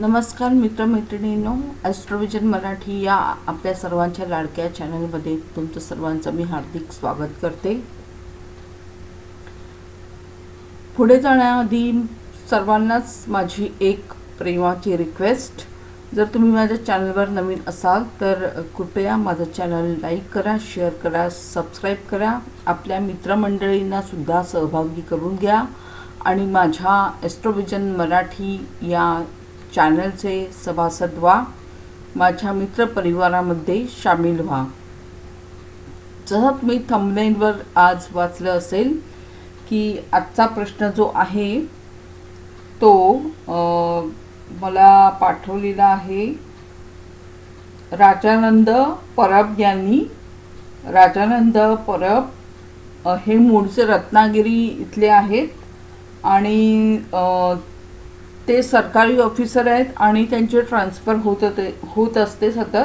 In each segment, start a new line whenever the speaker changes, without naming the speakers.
नमस्कार मित्रमैत्रिणींनो ॲस्ट्रोविजन मराठी या आपल्या सर्वांच्या लाडक्या चॅनलमध्ये तुमचं सर्वांचं मी हार्दिक स्वागत करते. पुढे जाण्याआधी सर्वांनाच माझी एक प्रेमाची रिक्वेस्ट जर तुम्ही माझ्या चॅनलवर नवीन असाल तर कृपया माझं चॅनल लाईक करा शेअर करा सबस्क्राईब करा. आपल्या मित्रमंडळींनासुद्धा सहभागी करून घ्या. आणि माझ्या ॲस्ट्रोविजन मराठी या चॅनलचे सभासद व्हा. माझ्या मित्रपरिवारामध्ये सामील व्हा. जसं मी थंबनेलवर आज वाचलं असेल की आजचा प्रश्न जो आहे तो मला पाठवलेला आहे राजानंद परब यांनी. राजानंद परब हे मूळचे रत्नागिरी इथले आहेत आणि ते सरकारी ऑफिसर आहेत आणि त्यांचे ट्रान्सफर होत होते होत असते सतत.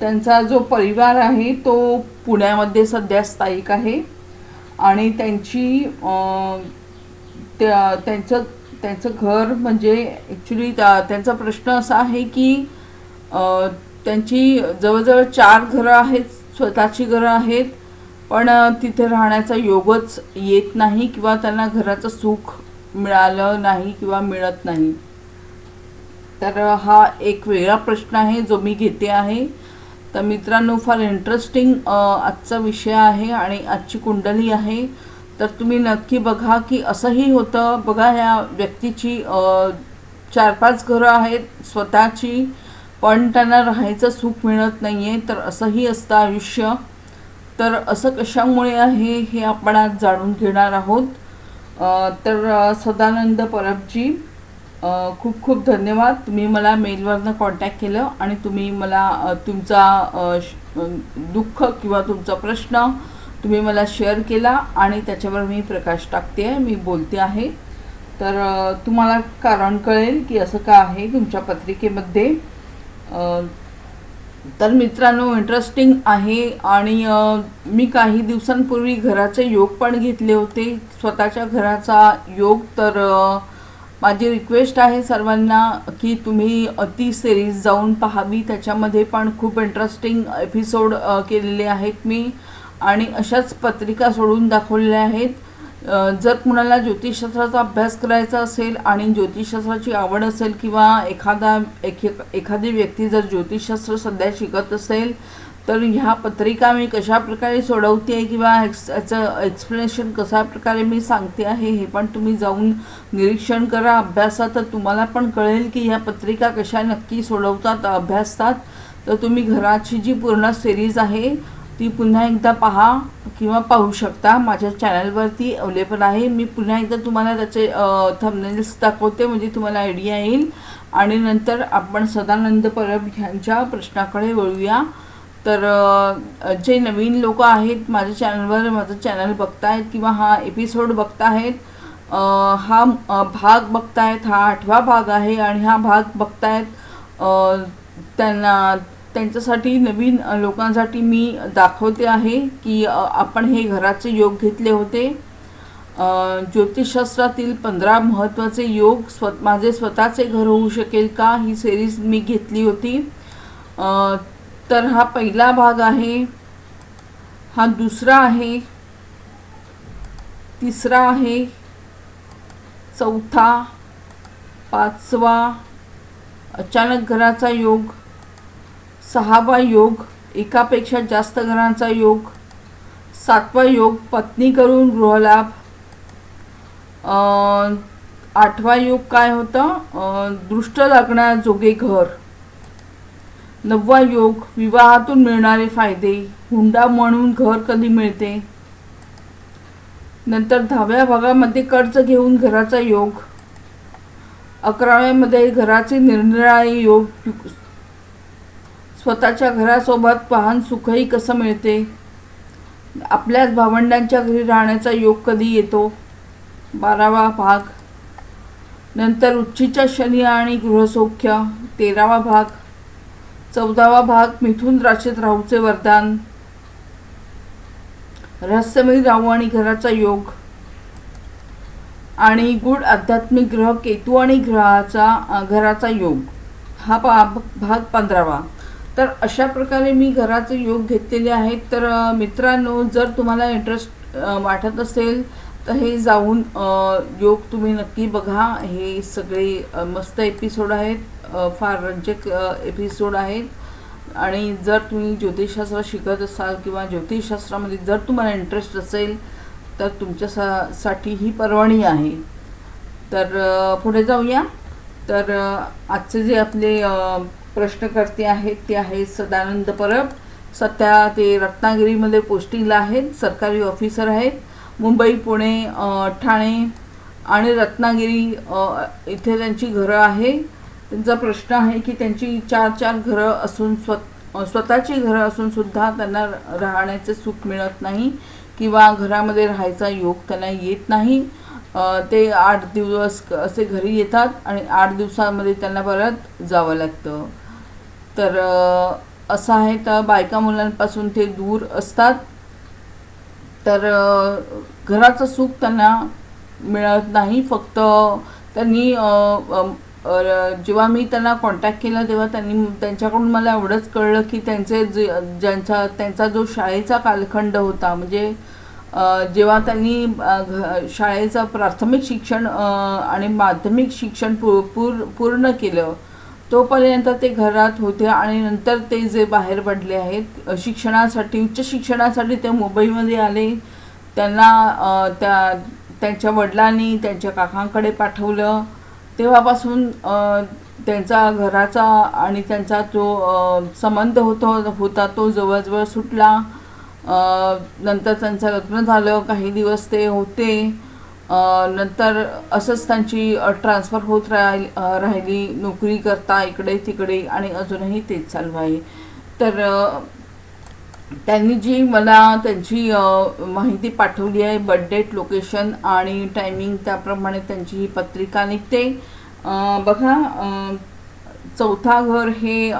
त्यांचा जो परिवार आहे तो पुण्यामध्ये सध्या स्थायिक आहे. आणि त्यांची त्या त्यांचं त्यांचं घर म्हणजे ॲक्च्युली त्यांचा प्रश्न असा आहे की त्यांची जवळजवळ चार घरं आहेत स्वतःची घरं आहेत. पण तिथे राहण्याचा योगच येत नाही किंवा त्यांना घराचं सुख मिळालं नाही किंवा मिळत नाही. तर हा एक वेगळा प्रश्न आहे जो मी घेते आहे. तर मित्रांनो फार इंटरेस्टिंग आजचा विषय आहे आणि आजची कुंडली आहे. तर तुम्ही नक्की बघा की असंही होतं. बघा ह्या व्यक्तीची चार पाच घरं आहेत स्वतःची पण त्यांना राहायचं सुख मिळत नाही आहे तर असंही असतं आयुष्य. तर असं कशामुळे आहे हे आपण आज जाणून घेणार आहोत. तर सदानंद परबजी खूप खूप धन्यवाद. तुम्ही मला मेलवरनं कॉन्टॅक्ट केलं आणि तुम्ही मला तुमचा श- दुःख किंवा तुमचा प्रश्न तुम्ही मला शेअर केला आणि त्याच्यावर मी प्रकाश टाकते आहे मी बोलते आहे. तर तुम्हाला कारण कळेल की असं का आहे तुमच्या पत्रिकेमध्ये. तर मित्रांनो इंटरेस्टिंग आहे आणि मी काही दिवसांपूर्वी घराचे योग पण घेतले होते. स्वतःच्या घराचा योग तर माझी रिक्वेस्ट आहे सर्वांना की तुम्ही अति ती सिरीज जाऊन पाहावी. त्याच्यामध्ये पण खूप इंटरेस्टिंग एपिसोड केलेले आहेत मी आणि अशाच पत्रिका सोडून दाखवलेल्या आहेत. जर कुणाला ज्योतिषशास्त्राचा अभ्यास करायचा असेल आणि ज्योतिषशास्त्राची आवड असेल किंवा एखादा एक एखादी व्यक्ती जर ज्योतिषशास्त्र सध्या शिकत असेल तर ह्या पत्रिका मी कशा प्रकारे सोडवते किंवा एक्स याचं एक्सप्लेनेशन कशा प्रकारे मी सांगते आहे हे पण तुम्ही जाऊन निरीक्षण करा. अभ्यासात तर तुम्हाला पण कळेल की ह्या पत्रिका कशा नक्की सोडवतात अभ्यासतात. तर तुम्ही घराची जी पूर्ण सिरीज आहे ती पुन्हा एकदा पहा. किंवा पाहू शकता. माझ्या चॅनलवरती अवेलेबल आहे. मी पुन्हा एकदा तुम्हाला त्याचे थंबनेल्स दाखवते. म्हणजे तुम्हाला आयडिया येईल. आणि नंतर आपण सदानंद परब ह्यांच्या प्रश्नाकडे वळूया. तर जे नवीन लोक आहेत माझ्या चॅनलवर माझं चॅनल बघतायत किंवा हा एपिसोड बघतायत हा भाग बघतायत हा आठवा भाग आहे. आणि हा भाग बघतायत त्यांना त्यांच्यासाठी नवीन लोकांसाठी मी दाखवते आहे की आपण हे घराचे योग घेतले होते. ज्योतिषशास्त्रातील पंधरा महत्त्वाचे योग स्व माझे स्वतःचे घर होऊ शकेल का? ही सिरीज मी घेतली होती. तर हा पहिला भाग आहे. हा दुसरा आहे. तिसरा आहे. चौथा पाचवा अचानक घराचा योग. सहावा योग एकापेक्षा जास्त घरांचा योग सातवा योग पत्नी करून गृहलाभ. आठवा योग काय होता? अं, दृष्ट लागण्याजोगे घर. नववा योग विवाहातून मिळणारे फायदे हुंडा म्हणून घर कधी मिळते? नंतर दहाव्या भागामध्ये कर्ज घेऊन घराचा योग. अकराव्यामध्ये घराचे निरनिराळे योग स्वतःच्या घरासोबत वाहन सुखही कसं मिळते? आपल्याच भावंडांच्या घरी राहण्याचा योग कधी येतो? बारावा भाग. नंतर उच्चीच्या शनी आणि गृहसौख्य. तेरावा भाग. चौदावा भाग. मिथुन राशीत राहूचे वरदान. रहस्यमयी राहू आणि घराचा योग. आणि गुड आध्यात्मिक ग्रह केतू आणि ग्रहाचा घराचा योग. हा पा भाग पंधरावा. तर अशा प्रकारे मी घराचे योग घेतलेले आहेत. तर मित्रांनो जर तुम्हाला इंटरेस्ट वाटत असेल तर हे जाऊन योग तुम्ही नक्की बघा. हे सगळे मस्त एपिसोड आहेत. फार रंजक एपिसोड आहेत. आणि जर तुम्ही ज्योतिषशास्त्र शिकत असाल किंवा ज्योतिषशास्त्रामध्ये जर तुम्हाला इंटरेस्ट असेल तर तुमच्यासा साठी ही पर्वणी आहे. तर पुढे जाऊया. तर आजचे जे आपले प्रश्नकर्ते आहेत ते आहेत सदानंद परब. सध्या ते रत्नागिरीमध्ये पोस्टिंगला आहेत सरकारी ऑफिसर आहेत. मुंबई पुणे ठाणे आणि रत्नागिरी इथे त्यांची घरं आहे. त्यांचा प्रश्न आहे की त्यांची चार चार घरं असून स्व स्वतःची घरं असूनसुद्धा त्यांना राहण्याचे सुख मिळत नाही किंवा घरामध्ये राहायचा योग त्यांना येत नाही. ते आठ दिवस असे घरी येतात आणि आठ दिवसामध्ये त्यांना परत जावं लागतं. तर असं आहे तर बायका मुलांपासून ते दूर असतात. तर घराचं सुख त्यांना मिळत नाही. फक्त त्यांनी जेव्हा मी त्यांना कॉन्टॅक्ट केला तेव्हा त्यांनी त्यांच्याकडून मला एवढंच कळलं की त्यांचे जे ज्यांचा त्यांचा जो शाळेचा कालखंड होता म्हणजे जेव्हा त्यांनी शाळेचं प्राथमिक शिक्षण आणि माध्यमिक शिक्षण पू पूर पूर्ण केलं तोपर्यंत ते घरात होते आणि नंतर ते जे बाहेर पडले आहेत शिक्षणासाठी उच्च शिक्षणासाठी ते मुंबईमध्ये आले. त्यांना त्या त्यांच्या वडिलांनी त्यांच्या काकांकडे पाठवलं. तेव्हापासून त्यांचा घराचा आणि त्यांचा जो संबंध होतो होता तो जवळजवळ सुटला. नंतर त्यांचं लग्न झालं. काही दिवस ते होते. नंतर असंच त्यांची ट्रान्सफर होत राहिली राहिली नोकरी करता इकडे तिकडे आणि अजूनही तेच चालू आहे. तर त्यांनी जी मला त्यांची माहिती पाठवली आहे बर्थडेट लोकेशन आणि टायमिंग त्याप्रमाणे त्यांची ही पत्रिका निघते. बघा चौथा घर हे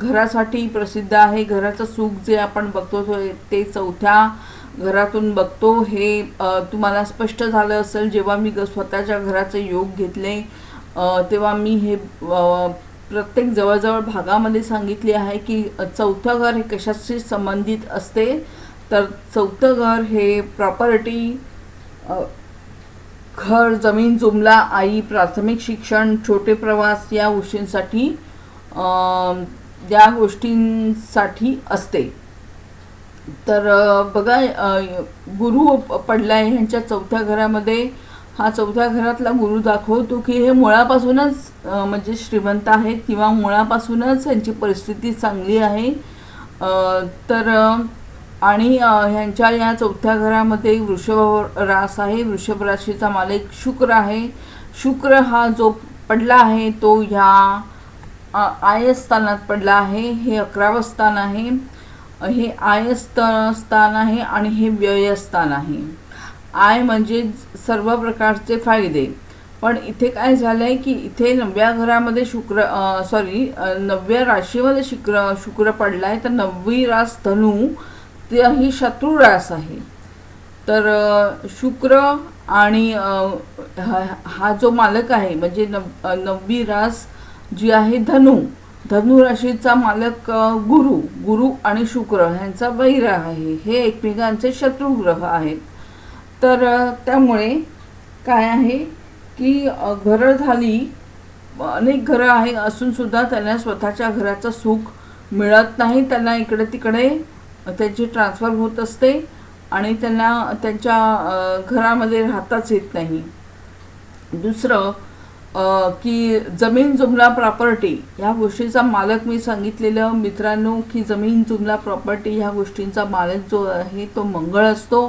घरासाठी प्रसिद्ध आहे. घराचं सुख जे आपण बघतो ते चौथ्या घरातून बघतो हे तुम्हाला स्पष्ट झालं असेल जेव्हा मी ग- स्वतःच्या घराचे योग घेतले तेव्हा मी हे प्रत्येक जवळजवळ भागामध्ये सांगितले आहे की चौथं घर हे कशाशी संबंधित असते? तर चौथं घर हे प्रॉपर्टी घर जमीन जुमला आई प्राथमिक शिक्षण छोटे प्रवास या गोष्टींसाठी या गोष्टींसाठी असते. तर बघा गुरु पडला आहे ह्यांच्या चौथ्या घरामध्ये. हा चौथ्या घरातला गुरु दाखवतो की हे मुळापासूनच म्हणजे श्रीमंत आहेत किंवा मुळापासूनच ह्यांची परिस्थिती चांगली आहे. तर आणि ह्यांच्या या चौथ्या घरामध्ये वृषभ रास आहे. वृषभ राशीचा मालिक शुक्र आहे. शुक्र हा जो पडला आहे तो ह्या आय स्थानात पडला आहे. हे अकरावं स्थान आहे. हे आय स्त- स्थान आहे आणि हे व्यय स्थान आहे. आय म्हणजे सर्व प्रकारचे फायदे. पण इथे काय झालं आहे की इथे नवव्या घरामध्ये शुक्र सॉरी नवव्या राशीमध्ये शुक्र शुक्र पडला आहे तर नववी रास धनु ते ही शत्रू रास आहे. तर शुक्र आणि हा जो मालक आहे म्हणजे नव नववी रास जी आहे धनु धनुराशीचा मालक गुरु गुरु आणि शुक्र ह्यांचा वैर आहे. हे एकमेकांचे शत्रुग्रह आहेत. तर त्यामुळे काय आहे की घरं झाली अनेक घरं आहे असून सुद्धा त्यांना स्वतःच्या घराचं सुख मिळत नाही. त्यांना इकडे तिकडे त्यांची ट्रान्सफर होत असते आणि त्यांना त्यांच्या घरामध्ये राहताच येत नाही. दुसरं की जमीन जुमला प्रॉपर्टी ह्या गोष्टीचा मालक मी सांगितलेलं मित्रांनो की जमीन जुमला प्रॉपर्टी ह्या गोष्टींचा मालक जो आहे तो मंगळ असतो.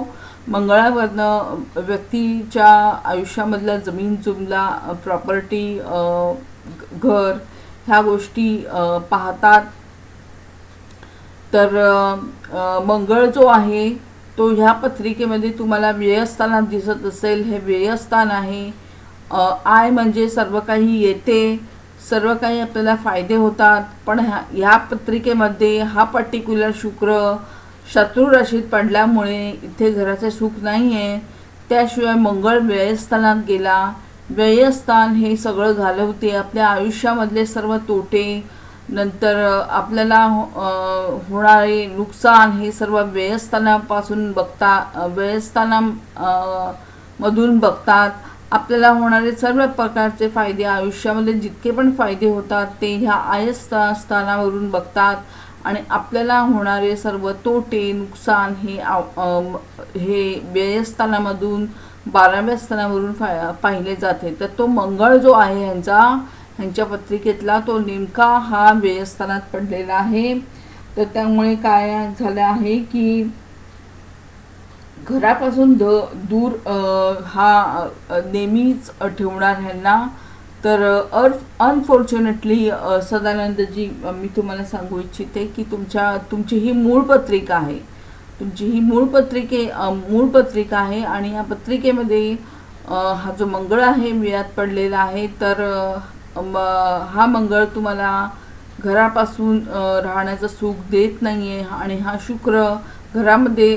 मंगळावरनं व्यक्तीच्या आयुष्यामधल्या जमीन जुमला प्रॉपर्टी घर ह्या गोष्टी पाहतात. तर मंगळ जो आहे तो ह्या पत्रिकेमध्ये तुम्हाला व्ययस्थानात दिसत असेल. हे व्ययस्थान आहे. आय म्हणजे सर्व काही येते सर्व काही आपल्याला फायदे होतात पण ह्या ह्या पत्रिकेमध्ये हा पर्टिक्युलर शुक्र शत्रू राशीत पडल्यामुळे इथे घराचे सुख नाही आहे त्याशिवाय मंगळ व्ययस्थानात गेला. व्ययस्थान हे सगळं घालवते. आपल्या आयुष्यामधले सर्व तोटे नंतर आपल्याला होणारे नुकसान हे सर्व व्ययस्थानापासून बघता व्ययस्थाना मधून बघतात. आपल्याला होणारे सर्व प्रकारचे फायदे आयुष्यामध्ये जितके पण फायदे होतात ते ह्या आयस्ता स्थानावरून बघतात. आणि आपल्याला होणारे सर्व तोटे नुकसान हे हे व्ययस्थानामधून बाराव्या स्थानावरून फा पाहिले जाते. तर तो मंगळ जो आहे ह्यांचा ह्यांच्या पत्रिकेतला तो नेमका हा व्ययस्थानात पडलेला आहे. तर त्यामुळे काय झालं आहे की घरापासून द दूर हा नेहमीच ठेवणार ह्यांना. तर अर्थ अनफॉर्च्युनेटली सदानंदजी मी तुम्हाला सांगू इच्छिते की तुमच्या तुमची ही मूळ पत्रिका आहे. तुमची ही मूळ पत्रिके मूळ पत्रिका आहे आणि या पत्रिकेमध्ये हा जो मंगळ आहे मिळात पडलेला आहे तर म- हा मंगळ तुम्हाला घरापासून राहण्याचं सुख देत नाही आहे आणि हा शुक्र घरामध्ये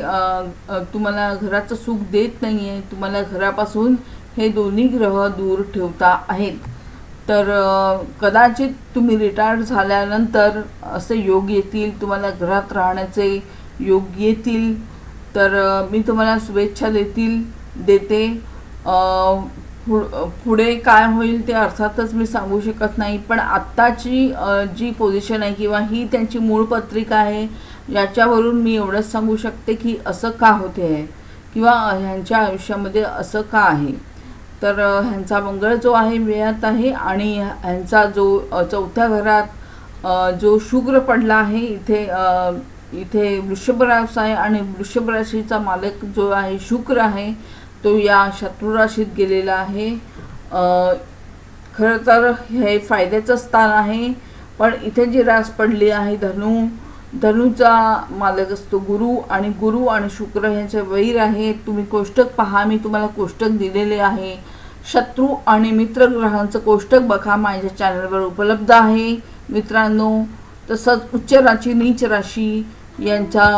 तुम्हाला घराचं सुख देत नाही आहे तुम्हाला घरापासून हे दोन्ही ग्रह दूर ठेवता आहेत. तर कदाचित तुम्ही रिटायर्ड झाल्यानंतर असे योग येतील तुम्हाला घरात राहण्याचे योग येतील. तर मी तुम्हाला शुभेच्छा देतील देते. पुढे काय होईल ते अर्थातच मी सांगू शकत नाही पण आत्ताची जी पोझिशन आहे किंवा ही त्यांची मूळ पत्रिका आहे याच्यावरून मी एवढंच सांगू शकते की असं का होते आहे? किंवा ह्यांच्या आयुष्यामध्ये असं का आहे? तर ह्यांचा मंगळ जो आहे वेळात आहे आणि ह्यांचा जो चौथ्या घरात जो शुक्र पडला आहे इथे इथे वृषभरास आहे आणि वृषभराशीचा मालक जो आहे शुक्र आहे तो या शत्रुराशीत गेलेला आहे. खरं तर हे फायद्याचं स्थान आहे पण इथे जी रास पडली आहे धनु धनुचा मालक असतो गुरु आणि गुरु आणि शुक्र यांचे वैर आहे. तुम्ही कोष्टक पहा मी तुम्हाला कोष्टक दिलेले आहे. शत्रू आणि मित्र ग्रहांचं कोष्टक बघा माझ्या चॅनलवर उपलब्ध आहे. मित्रांनो तसंच उच्च राशी नीच राशी यांचा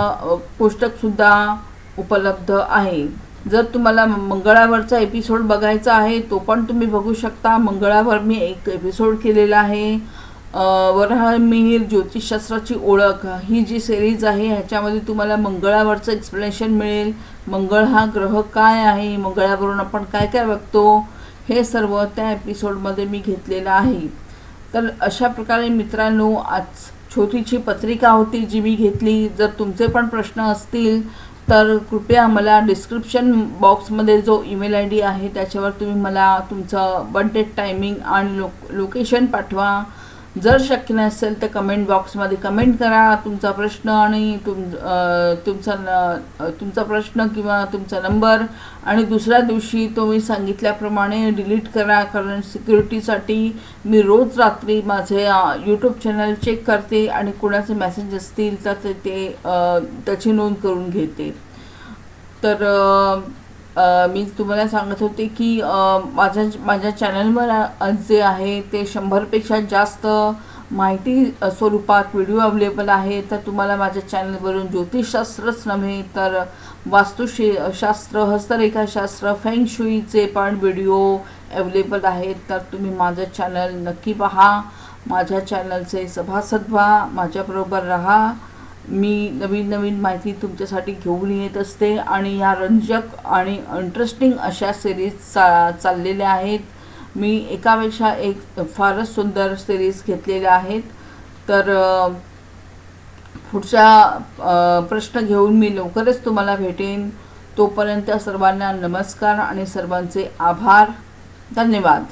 कोष्टकसुद्धा उपलब्ध आहे. जर तुम्हाला मंगळावरचा एपिसोड बघायचा आहे तो पण तुम्ही बघू शकता. मंगळावर मी एक एपिसोड केलेला आहे. अ, वराहमिहीर ज्योतिषशास्त्राची ओळख ही जी सिरीज आहे ह्याच्यामध्ये तुम्हाला मंगळावरचं एक्सप्लेनेशन मिळेल. मंगळ हा ग्रह काय आहे? मंगळावरून आपण काय काय बघतो? हे सर्व त्या एपिसोडमध्ये मी घेतलेलं आहे. तर अशा प्रकारे मित्रांनो आज छोटीशी पत्रिका होती जी मी घेतली. जर तुमचे पण प्रश्न असतील तर कृपया मला डिस्क्रिप्शन बॉक्समध्ये जो ईमेल आय डी आहे त्याच्यावर तुम्ही मला तुमचं बर्थडे टायमिंग आणि लो लोकेशन पाठवा. जर शक्य नसेल तर कमेंट बॉक्समध्ये कमेंट करा. तुमचा प्रश्न आणि तुम तुमचा न तुमचा प्रश्न किंवा तुमचा नंबर आणि दुसऱ्या दिवशी तो मी सांगितल्याप्रमाणे डिलीट करा. कारण सिक्युरिटीसाठी मी रोज रात्री माझे यूट्यूब चॅनल चेक करते आणि कोणाचे मेसेज असतील तर ते- ते त्याची नोंद करून घेते. तर मी तुम्हाला सांगत होते की माझ्या माझ्या चॅनलवर जे आहे ते शंभरपेक्षा जास्त माहिती स्वरूपात व्हिडिओ अवेलेबल आहे. तर तुम्हाला माझ्या चॅनलवरून ज्योतिषशास्त्रच नव्हे तर वास्तुशे शास्त्र हस्तरेखाशास्त्र फेंगशुईचे पण व्हिडिओ अवेलेबल आहेत. तर तुम्ही माझं चॅनल नक्की पहा. माझ्या चॅनलचे सभासद व्हा. माझ्याबरोबर राहा. मी नवीन नवीन माहिती तुमच्यासाठी घेऊन येत असते आणि या रंजक आणि इंटरेस्टिंग अशा सिरीज चा चाललेल्या आहेत. मी एकापेक्षा एक फारच सुंदर सिरीज घेतलेल्या आहेत. तर पुढचा पुढच्या प्रश्न घेऊन मी लवकरच तुम्हाला भेटेन. तोपर्यंत सर्वांना नमस्कार आणि सर्वांचे आभार. धन्यवाद.